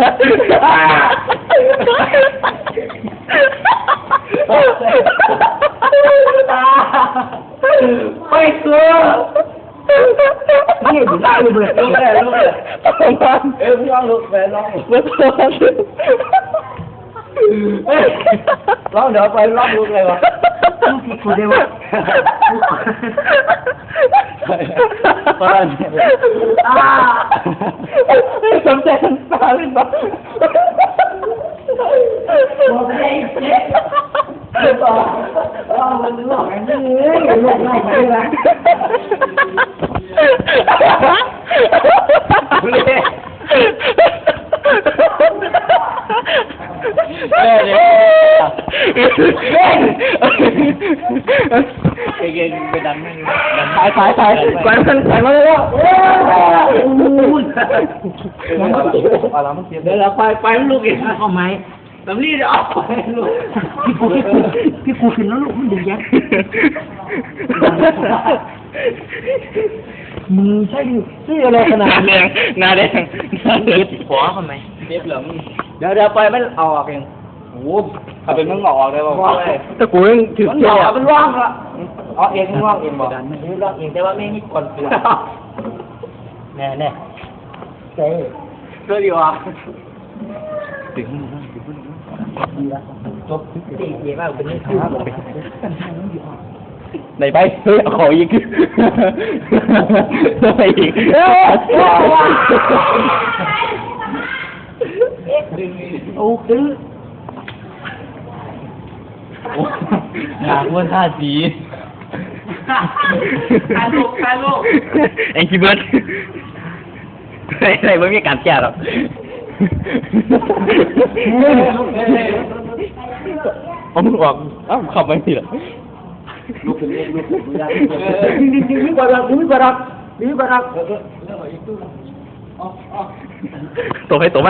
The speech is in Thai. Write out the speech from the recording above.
ไปเสือนี่อยู่ได้เลยลูกแม่ลูกแม่เอ้ยลองลูกแม่ลองลองเดี๋ยวไปลองลูกเลยวะ กูได้วะปานอ่าสมใจสมตาเลยบ้าบอกไป เกลองมันหลอกกันนี่หลอกง่ายไปละแม่เนี่ยก่งไปดันไม่ายขายขายขายมันขายมาแล้วเดี๋ยวเราไปไปลูกอีกเอาไหมตำลีจะออกไปลูกพี่กูพี่กูขึ้นแล้วลูกมันดึงยักมึงใช่ดินี่อะไรขนาดแดงหน้าแดงหน้าแดงหัวทำไมเจ็บเหรองเดี๋ยวเดี๋ยวไปไม่ออกเอง โอ้โหถ้าเป็นมึงออกเลยว่าแต่กูยังถือมันหล่อมันว่างละอ๋อเองว่างเองบอกนี่ว่างเองแต่ว่าไม่มีคนเปลี่ยนแน่แน่เจ๊เพื่อดีวะถึงจบตีเย่มากเป็นนี่ครับไหนไปเฮ้ยเอาของอีกไปอีกโอ้คือ อยากว่าท่าสีทายลูกทายลูกเอ็งคิดเบิร์ดอะไรอะไรไม่มีการแก้หรอกเอามึงออกเอ้าขับไปสิหรอลูกเป็นเล็กลูกเป็นยาจริงจริงจริงมีกว่ารักมีกว่ารักมีกว่ารักตัวให้ตัวมา